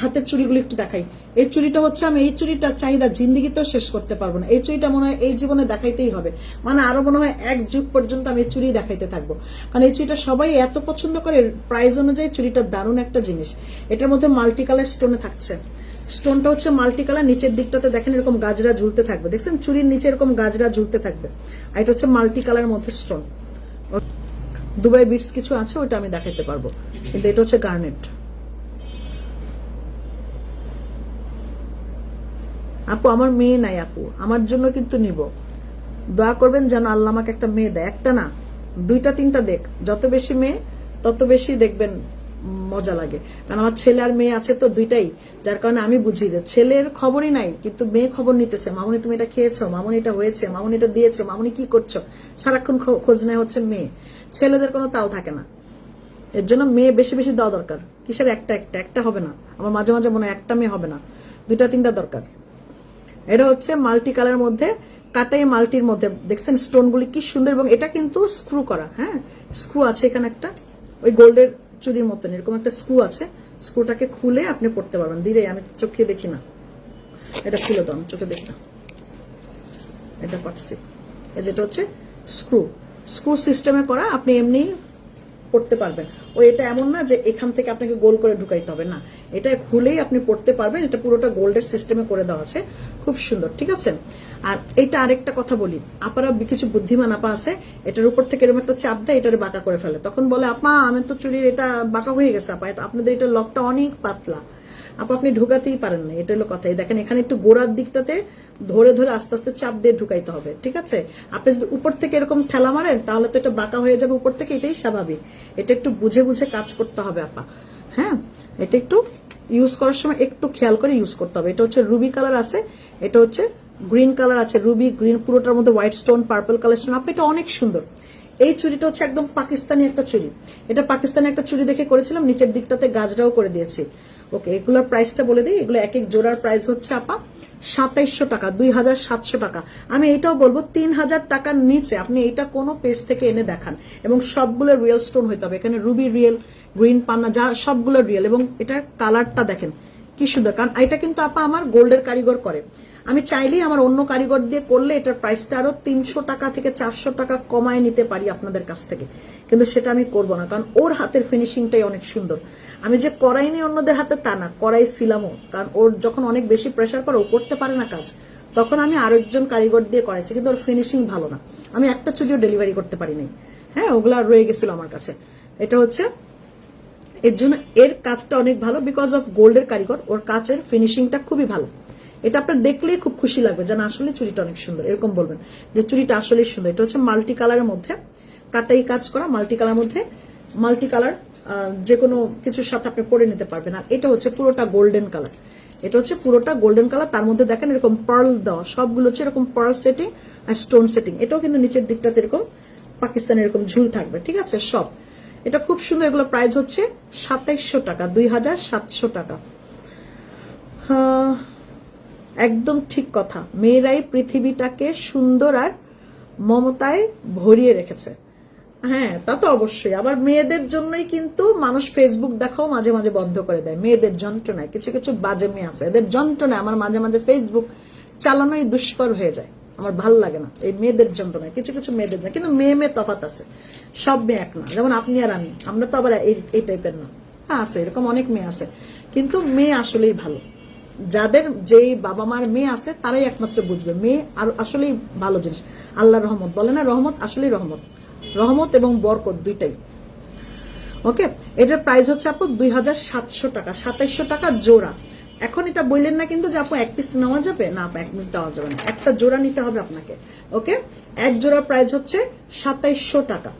হাতের চুড়িগুলো একটু দেখাই। এই চুড়িটা হচ্ছে আমি, এই চুড়িটার চাহিদা জিন্দিগিতেও শেষ করতে পারব না। এই চুড়িটা মনে হয় এই জীবনে দেখাইতেই হবে। মানে আরও মনে হয় এক যুগ পর্যন্ত আমি চুড়ি দেখাইতে থাকব। কারণ এই চুড়িটা সবাই এত পছন্দ করে, প্রাইস অনুযায়ী চুড়িটা দারুণ একটা জিনিস। এটার মধ্যে মাল্টি কালার স্টোনে থাকছে। স্টোনটা হচ্ছে মাল্টি কালার, নিচের দিকটাতে দেখেন এরকম গাজরা ঝুলতে থাকবে। দেখছেন? চুরির নিচে এরকম গাজরা ঝুলতে থাকবে। আর এটা হচ্ছে মাল্টি কালার মধ্যে স্টোন। দুবাই বিটস কিছু আছে ওটা আমি দেখাইতে পারব। কিন্তু এটা হচ্ছে গার্নেট। আপু, আমার মেয়ে নাই আপু, আমার জন্য কিন্তু নিব। দোয়া করবেন যেন আল্লাহ আমাকে একটা মেয়ে দেয়। একটা না, দুইটা তিনটা দেখ। যত বেশি মেয়ে, তত বেশি দেখবেন মজা লাগে। কারণ আমার ছেলে আর মেয়ে আছে তো দুইটাই। যার কারণে আমি বুঝি যে ছেলের খবরই নাই, কিন্তু মেয়ে খবর নিতেছে। মামুনি, তুমি এটা খেয়েছো? মামুনি এটা হয়েছে? মামুনি এটা দিয়েছ? মামুনি কি করছ? সারাক্ষণ খোঁজ নেয় হচ্ছে মেয়ে। ছেলেদের কোনো তাল থাকে না। এর জন্য মেয়ে বেশি বেশি দেওয়া দরকার। কিসের একটা একটা? একটা হবে না। আমার মাঝে মাঝে মনে হয় একটা মেয়ে হবে না। দুইটা তিনটা দরকার। এটা হচ্ছে মাল্টি কালার মধ্যে, কাটাই মাল্টির মধ্যে। দেখছেন স্টোনগুলি কি সুন্দর এবং এটা কিন্তু স্ক্রু করা হ্যাঁ? স্ক্রু আছে এখানে একটা, ওই গোল্ডের চুরির মতন, এরকম একটা স্ক্রু আছে। স্ক্রুটাকে খুলে আপনি পড়তে পারবেন। ধীরে, আমি চোখে দেখি না। এটা খুলে দাও চোখে দেখি না। এটা পাচ্ছি যেটা হচ্ছে স্ক্রু। স্ক্রু সিস্টেমে করা, আপনি এমনি পড়তে পারবেন। ও এটা এমন না যে এখান থেকে আপনাকে গোল করে ঢুকাইতে হবে, না। এটা খুলেই আপনি পড়তে পারবেন। এটা পুরোটা গোল্ডের সিস্টেমে করে দেওয়া আছে। খুব সুন্দর, ঠিক আছে? আর এটা আরেকটা কথা বলি। আপারা কিছু বুদ্ধিমান আপা আছে, এটার উপর থেকে এরকম একটা চাপ দেয়, এটারে বাঁকা করে ফেলে। তখন বলে, আপা, আমি তো চুরির এটা বাঁকা হয়ে গেছে, আপা। আপনাদের এটা লকটা অনেক পাতলা। আপা, আপনি ঢুকাতেই পারেন না এটা হলো কথা। দেখেন, এখানে একটু গোড়ার দিকটাতে ধরে ধরে আস্তে আস্তে চাপ দিয়ে ঢুকাইতে হবে, ঠিক আছে? আপনি যদি উপর থেকে এরকম ঠেলা মারেন, তাহলে তো এটা বাঁকা হয়ে যাবে উপর থেকে, এটাই স্বাভাবিক। এটা একটু বুঝে বুঝে কাজ করতে হবে, আপা। হ্যাঁ? এটা একটু ইউজ করার সময় একটু খেয়াল করে ইউজ করতে হবে। এটা হচ্ছে রুবি কালার আছে, এটা হচ্ছে গ্রিন কালার আছে। রুবি গ্রিন পুরোটার মধ্যে white stone purple colour stone আপনি এটা অনেক সুন্দর। এই চুড়িটা হচ্ছে একদম পাকিস্তানি একটা চুড়ি। এটা পাকিস্তানি একটা চুড়ি দেখে করেছিলাম, নিচের দিকটাতে গাজরাও করে দিয়েছি। ওকে এগুলোর প্রাইসটা বলে দিই। এগুলো এক এক জোড়ার প্রাইস হচ্ছে আপা সাতাইশশো টাকা, দুই হাজার সাতশো টাকা। আমি এটাও বলব, তিন হাজার টাকার নিচে আপনি এটা কোনো পেজ থেকে এনে দেখান এবং সবগুলো রিয়েল স্টোন হইতে হবে। এখানে রুবি রিয়েল গ্রিন পান্না, যা সবগুলো রিয়েল এবং এটার কালারটা দেখেন। কি সুন্দর। কারণ এটা কিন্তু আপা আমার গোল্ডের কারিগর করে। আমি চাইলেই আমার অন্য কারিগর দিয়ে করলে এটার প্রাইসটা আরও তিনশো টাকা থেকে চারশো টাকা কমায় নিতে পারি আপনাদের কাছ থেকে। কিন্তু সেটা আমি করব না, কারণ ওর হাতের ফিনিশিংটাই অনেক সুন্দর। আমি যে করাই নি অন্যদের হাতে তা না করাই ছিলামও কারণ ওর যখন অনেক বেশি প্রেশার পরে ও করতে পারে না কাজ। তখন আমি আরেকজন কারিগর দিয়ে করাইছি, কিন্তু ওর ফিনিশিং ভালো না। আমি একটা চুড়িও ডেলিভারি করতে পারিনি হ্যাঁ ওগুলা রয়ে গেছিল আমার কাছে। এটা হচ্ছে এর জন্য এর কাজটা অনেক ভালো বিকজ অফ গোল্ডের কারিগর। ওর কাজের ফিনিশিংটা খুবই ভালো। এটা আপনার দেখলেই খুব খুশি লাগবে যেন আসলে চুরিটা অনেক সুন্দর। এরকম বলবেন যে চুরিটা আসলেই সুন্দর। এটা হচ্ছে মাল্টি কালারের মধ্যে কাটাই কাজ করা মাল্টি কালার মধ্যে মাল্টি কালার যে কোনো কিছুর সাথে আপনি পরে নিতে পারবেন। আর এটা হচ্ছে পুরোটা গোল্ডেন কালার এটা হচ্ছে পুরোটা গোল্ডেন কালার তার মধ্যে দেখেন এরকম পার্ল দেওয়া। সবগুলো হচ্ছে এরকম পার্ল সেটিং আর স্টোন সেটিং এটাও কিন্তু নিচের দিকটাতে এরকম পাকিস্তানের এরকম ঝুল থাকবে, ঠিক আছে? সব। এটা খুব সুন্দর এগুলো প্রাইস হচ্ছে সাতাইশশো টাকা, দুই হাজার সাতশো টাকা। একদম ঠিক কথা। মেয়েরাই পৃথিবীটাকে সুন্দর আর মমতায় ভরিয়ে রেখেছে। হ্যাঁ তা তো অবশ্যই। আবার মেয়েদের জন্যই কিন্তু মানুষ ফেসবুক দেখাও মাঝে মাঝে বন্ধ করে দেয়। মেয়েদের যন্ত্রণায়, কিছু কিছু বাজে মেয়ে আছে, এদের যন্ত্রণায় আমার মাঝে মাঝে ফেসবুক চালানোই দুষ্কর হয়ে যায়। আমার ভালো লাগে না। এই মেয়েদের যন্ত্রণায়, কিছু কিছু মেয়েদের না, কিন্তু মেয়ে মেয়ে তফাত আছে। সব মেয়ে এক না। যেমন আপনি আর আমি, আমরা তো আবার এই টাইপের না। হ্যাঁ আছে, এরকম অনেক মেয়ে আছে। কিন্তু মেয়ে আসলেই ভালো। যাদের যেই বাবা মার মেয়ে আছে, তারাই একমাত্র বুঝবে। মেয়ে আর আসলেই ভালো জিনিস। আল্লাহ রহমত বলে না, রহমত আসলেই রহমত। রহমত এবং বরকত দুইটাই। ওকে? এটার প্রাইস হচ্ছে আপু দুই হাজার সাতশো টাকা, সাতাইশশো টাকা জোড়া। এখন এটা বললেন না কিন্তু যে আপু এক পিস নেওয়া যাবে? না আপু, এক পিস দেওয়া যাবে না। একটা জোড়া নিতে হবে আপনাকে ওকে এক জোড়া প্রাইস হচ্ছে সাতাইশশো টাকা।